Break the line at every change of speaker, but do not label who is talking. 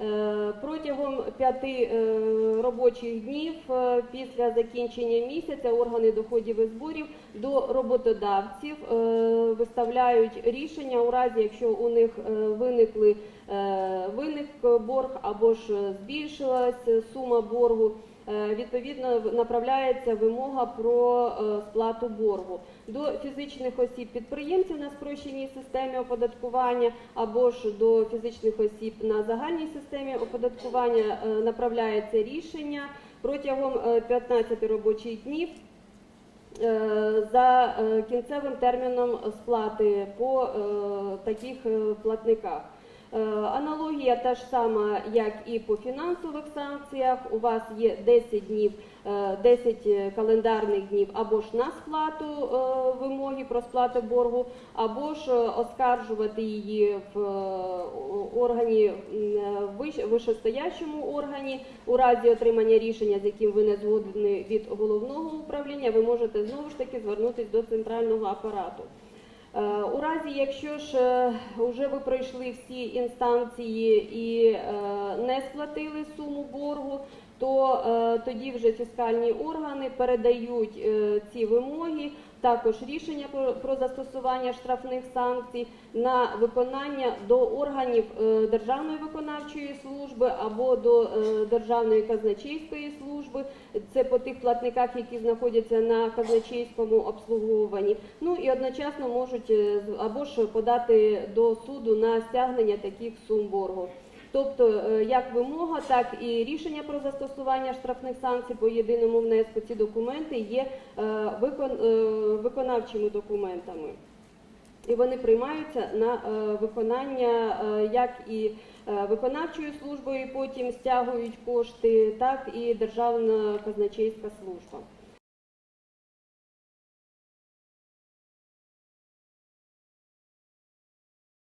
Е, Протягом п'яти е, робочих днів е, після закінчення місяця органи доходів і зборів до роботодавців виставляють рішення у разі, якщо у них виникли виник борг або ж збільшилась сума боргу. Е, Відповідно, направляється вимога про е, сплату боргу до фізичних осіб підприємців на спрощеній системі оподаткування або ж до фізичних осіб на загальній системі оподаткування е, направляється рішення протягом е, 15 робочих днів за кінцевим терміном сплати по таких платниках. Е, Аналогія та ж сама, як і по фінансових санкціях. У вас є 10 днів, е, 10 календарних днів або ж на сплату е, вимоги про сплату боргу, або ж е, оскаржувати її в е, органі е, вищестоящому органі. У разі отримання рішення, з яким ви не згодні від головного управління, ви можете знову ж таки звернутися до центрального апарату. Е, У разі, якщо ж е, вже ви пройшли всі інстанції і е, не сплатили суму боргу, то е, тоді вже фіскальні органи передають е, ці вимоги, також рішення про, застосування штрафних санкцій на виконання до органів е, Державної виконавчої служби або до е, Державної казначейської служби. Це по тих платниках, які знаходяться на казначейському обслуговуванні. Ну і одночасно можуть е, з- або ж подати до суду на стягнення таких сум боргу. Тобто, е, як вимога, так і рішення про застосування штрафних санкцій по єдиному внеску. Ці документи є е, викон- е, виконавчими документами. І вони приймаються на е, виконання е, як і е, виконавчою службою, потім стягують кошти, так і Державна казначейська служба.